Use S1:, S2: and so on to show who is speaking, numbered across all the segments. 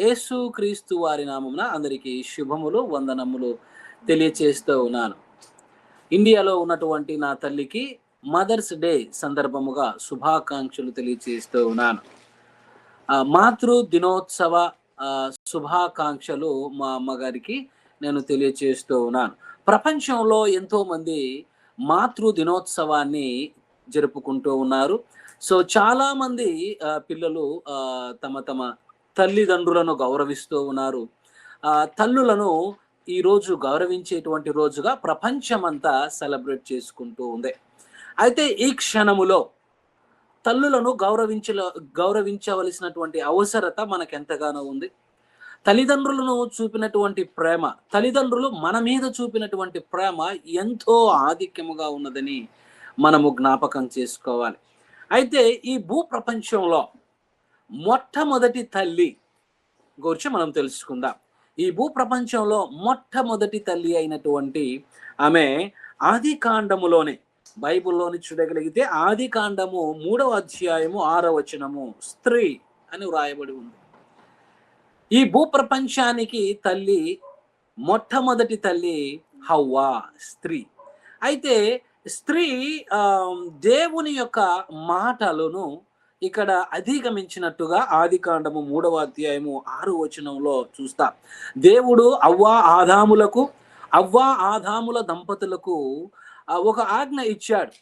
S1: యేసు క్రీస్తు వారి నామమున అందరికీ శుభములు వందనములు తెలియచేస్తూ ఉన్నాను. ఇండియాలో ఉన్నటువంటి నా తల్లికి మదర్స్ డే సందర్భముగా శుభాకాంక్షలు తెలియచేస్తూ ఉన్నాను. మాతృ దినోత్సవ శుభాకాంక్షలు మా అమ్మగారికి నేను తెలియచేస్తూ ఉన్నాను. ప్రపంచంలో ఎంతో మంది మాతృ దినోత్సవాన్ని జరుపుకుంటూ ఉన్నారు. సో చాలా మంది పిల్లలు తమ తమ తల్లిదండ్రులను గౌరవిస్తూ ఉన్నారు. తల్లులను ఈరోజు గౌరవించేటువంటి రోజుగా ప్రపంచమంతా సెలబ్రేట్ చేసుకుంటూ ఉంది. అయితే ఈ క్షణములో తల్లులను గౌరవించ గౌరవించవలసినటువంటి అవసరత మనకెంతగానో ఉంది. తల్లిదండ్రులను చూపినటువంటి ప్రేమ తల్లిదండ్రులు మన మీద చూపినటువంటి ప్రేమ ఎంతో ఆధిక్యముగా ఉన్నదని మనము జ్ఞాపకం చేసుకోవాలి. అయితే ఈ భూ ప్రపంచంలో మొట్టమొదటి తల్లి గురించి మనం తెలుసుకుందాం. ఈ భూ ప్రపంచంలో మొట్టమొదటి తల్లి అయినటువంటి ఆమె ఆది కాండములోనే బైబిల్లోని చూడగలిగితే ఆది కాండము మూడవ అధ్యాయము ఆరవ వచనము స్త్రీ అని వ్రాయబడి ఉంది. ఈ భూ ప్రపంచానికి తల్లి మొట్టమొదటి తల్లి హవ్వా స్త్రీ. అయితే స్త్రీ దేవుని యొక్క మాటలను ఇక్కడ అధిగమించినట్టుగా ఆది కాండము మూడవ అధ్యాయము ఆరు వచనంలో చూస్తా. దేవుడు అవ్వా ఆదాములకు అవ్వా ఆదాముల దంపతులకు ఒక ఆజ్ఞ ఇచ్చాడు.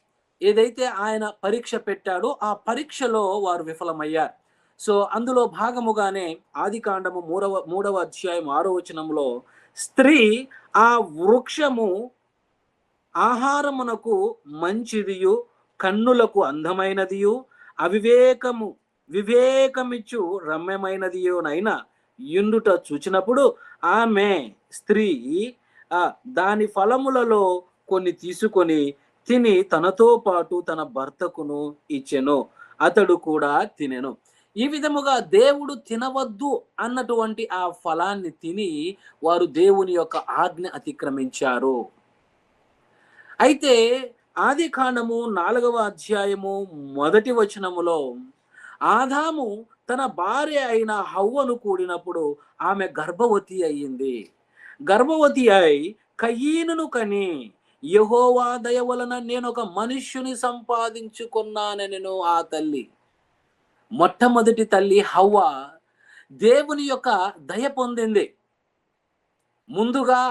S1: ఏదైతే ఆయన పరీక్ష పెట్టాడో ఆ పరీక్షలో వారు విఫలమయ్యారు. సో అందులో భాగముగానే ఆది కాండము మూడవ మూడవ అధ్యాయం ఆరో వచనంలో స్త్రీ ఆ వృక్షము ఆహారమునకు మంచిదియు కన్నులకు అందమైనదియు అవివేకము వివేకమిచ్చు రమ్యమైనదియోనైనా ఇండుట చూచినప్పుడు ఆమె స్త్రీ ఆ దాని ఫలములలో కొన్ని తీసుకొని తిని తనతో పాటు తన భర్తకును ఇచ్చెను అతడు కూడా తినెను. ఈ విధముగా దేవుడు తినవద్దు అన్నటువంటి ఆ ఫలాన్ని తిని వారు దేవుని యొక్క ఆజ్ఞ అతిక్రమించారు. అయితే ఆది కాండము నాలుగవ అధ్యాయము మొదటి వచనములో ఆదాము తన భార్య అయిన హవ్వను కూడినప్పుడు ఆమె గర్భవతి అయ్యింది. గర్భవతి అయి కయ్యీనును కని యహోవా దయ వలన నేను ఒక మనుష్యుని సంపాదించుకున్నానెను ఆ తల్లి. మొట్టమొదటి తల్లి హవ్వ దేవుని యొక్క దయ పొందింది. ముందుగా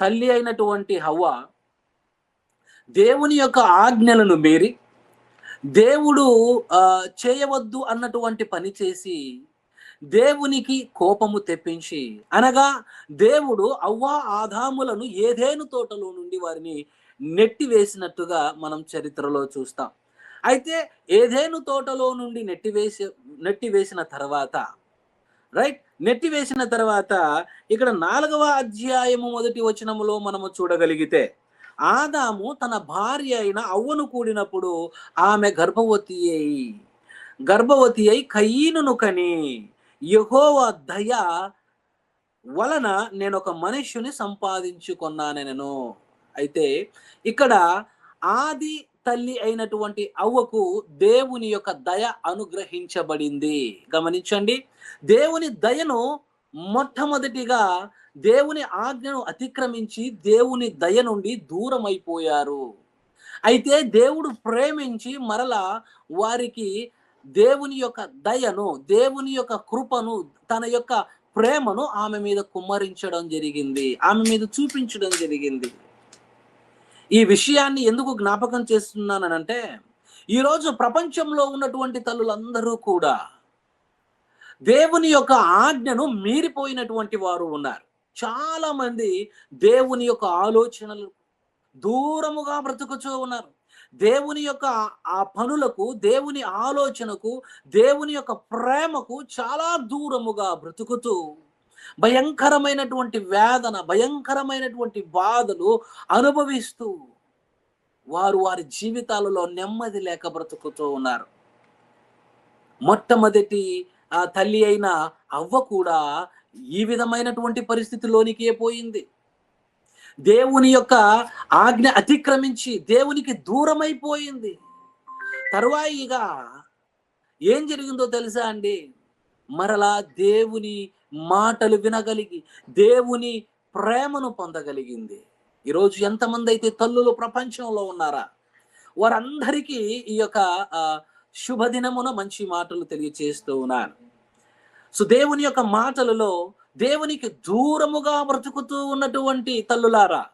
S1: తల్లి అయినటువంటి హవ్వ దేవుని యొక్క ఆజ్ఞలను మీరి దేవుడు చేయవద్దు అన్నటువంటి పని చేసి దేవునికి కోపము తెప్పించి అనగా దేవుడు అవ్వా ఆదాములను ఏదేను తోటలో నుండి వారిని నెట్టివేసినట్టుగా మనం చరిత్రలో చూస్తాం. అయితే ఏదేను తోటలో నుండి నెట్టివేసి నెట్టివేసిన తర్వాత రైట్? నెట్టివేసిన తర్వాత ఇక్కడ నాలుగవ అధ్యాయము మొదటి వచనములో మనము చూడగలిగితే ఆదాము తన భార్య అయిన అవ్వను కూడినప్పుడు ఆమె గర్భవతి అయి గర్భవతి అయి కయ్యనును కని యహోవ దయ వలన నేను ఒక మనుష్యుని నేను. అయితే ఇక్కడ ఆది తల్లి అయినటువంటి అవ్వకు దేవుని యొక్క దయ అనుగ్రహించబడింది. గమనించండి దేవుని దయను మొట్టమొదటిగా దేవుని ఆజ్ఞను అతిక్రమించి దేవుని దయ నుండి దూరం అయిపోయారు అయితే దేవుడు ప్రేమించి మరలా వారికి దేవుని యొక్క దయను దేవుని యొక్క కృపను తన యొక్క ప్రేమను ఆమె మీద కుమ్మరించడం జరిగింది. ఆమె మీద చూపించడం జరిగింది. ఈ విషయాన్ని ఎందుకు జ్ఞాపకం చేస్తున్నానంటే ఈరోజు ప్రపంచంలో ఉన్నటువంటి తల్లులందరూ కూడా దేవుని యొక్క ఆజ్ఞను మీరిపోయినటువంటి వారు ఉన్నారు. చాలా మంది దేవుని యొక్క ఆలోచనలు దూరముగా బ్రతుకుతూ ఉన్నారు. దేవుని యొక్క ఆ పనులకు దేవుని ఆలోచనకు దేవుని యొక్క ప్రేమకు చాలా దూరముగా బ్రతుకుతూ భయంకరమైనటువంటి వేదన భయంకరమైనటువంటి బాధలు అనుభవిస్తూ వారు వారి జీవితాలలో నెమ్మది లేక బ్రతుకుతూ ఉన్నారు. మొట్టమొదటి ఆ తల్లి అయిన అవ్వ కూడా ఈ విధమైనటువంటి పరిస్థితిలోనికే పోయింది. దేవుని యొక్క ఆజ్ఞ అతిక్రమించి దేవునికి దూరమైపోయింది. తరువాయిగా ఏం జరిగిందో తెలుసా అండి? మరలా దేవుని మాటలు వినగలిగి దేవుని ప్రేమను పొందగలిగింది. ఈరోజు ఎంతమంది అయితే తల్లులు ప్రపంచంలో ఉన్నారా? వారందరికీ ఈ యొక్క ఆ, శుభదినమున మంచి మాటలు తెలియచేస్తూ ఉన్నాను. సో దేవుని యొక్క మాటలలో దేవునికి దూరముగా బ్రతుకుతూ ఉన్నటువంటి తల్లులారా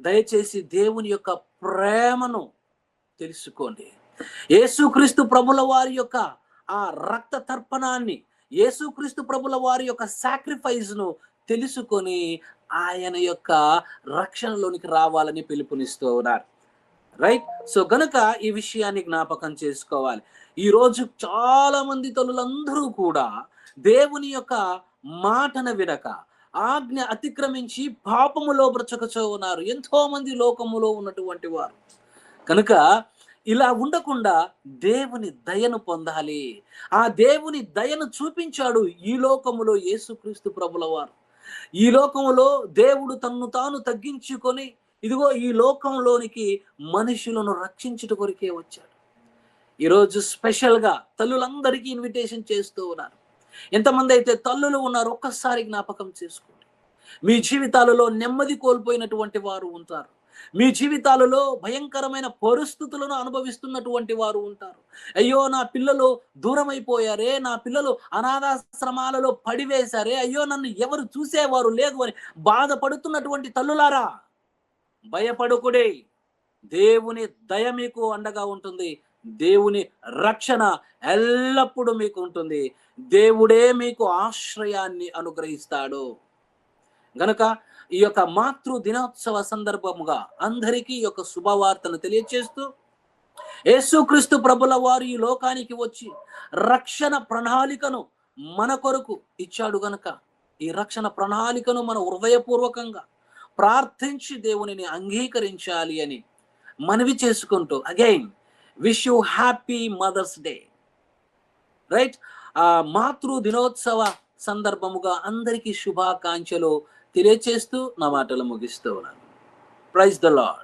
S1: దయచేసి దేవుని యొక్క ప్రేమను తెలుసుకోండి. యేసుక్రీస్తు ప్రభుల వారి యొక్క ఆ రక్త తర్పణాన్ని యేసుక్రీస్తు ప్రభుల వారి యొక్క సాక్రిఫైస్ను తెలుసుకొని ఆయన యొక్క రక్షణలోనికి రావాలని పిలుపునిస్తూ ఉన్నారు. రైట్? సో గనుక ఈ విషయాన్ని జ్ఞాపకం చేసుకోవాలి. ఈ రోజు చాలా మంది తల్లులందరూ కూడా దేవుని యొక్క మాటను వినక ఆజ్ఞ అతిక్రమించి పాపములో బ్రతకచో ఉన్నారు. ఎంతో మంది లోకములో ఉన్నటువంటి వారు. కనుక ఇలా ఉండకుండా దేవుని దయను పొందాలి. ఆ దేవుని దయను చూపించాడు ఈ లోకములో యేసుక్రీస్తు ప్రభుల వారు. ఈ లోకములో దేవుడు తన్ను తాను తగ్గించుకొని ఇదిగో ఈ లోకంలోనికి మనుషులను రక్షించుట కొరికే వచ్చాడు. ఈరోజు స్పెషల్గా తల్లులందరికీ ఇన్విటేషన్ చేస్తూ ఉన్నారు. ఎంతమంది అయితే తల్లులు ఉన్నారు ఒక్కసారి జ్ఞాపకం చేసుకోండి. మీ జీవితాలలో నెమ్మది కోల్పోయినటువంటి వారు ఉంటారు. మీ జీవితాలలో భయంకరమైన పరిస్థితులను అనుభవిస్తున్నటువంటి వారు ఉంటారు. అయ్యో నా పిల్లలు దూరం అయిపోయారే నా పిల్లలు అనాథాశ్రమాలలో పడివేశారే అయ్యో నన్ను ఎవరు చూసేవారు లేదు అని బాధపడుతున్నటువంటి తల్లులారా భయపడుకుడే. దేవుని దయ మీకు అండగా ఉంటుంది. దేవుని రక్షణ ఎల్లప్పుడూ మీకు ఉంటుంది దేవుడే మీకు ఆశ్రయాన్ని అనుగ్రహిస్తాడు. గనక ఈ యొక్క మాతృ దినోత్సవ సందర్భముగా అందరికీ ఈ యొక్క శుభవార్తను తెలియచేస్తూ యేసుక్రీస్తు ప్రభుల వారు ఈ లోకానికి వచ్చి రక్షణ ప్రణాళికను మన కొరకు ఇచ్చాడు గనక ఈ రక్షణ ప్రణాళికను మన హృదయపూర్వకంగా ప్రార్థించి దేవునిని అంగీకరించాలి అని మనవి చేసుకుంటూ again wish you happy mother's day. Right? ఆ మాతృ దినోత్సవ సందర్భముగా అందరికీ శుభాకాంక్షలు తెలియచేస్తూ నా మాటలు ముగిస్తూ ఉన్నాను. Praise the lord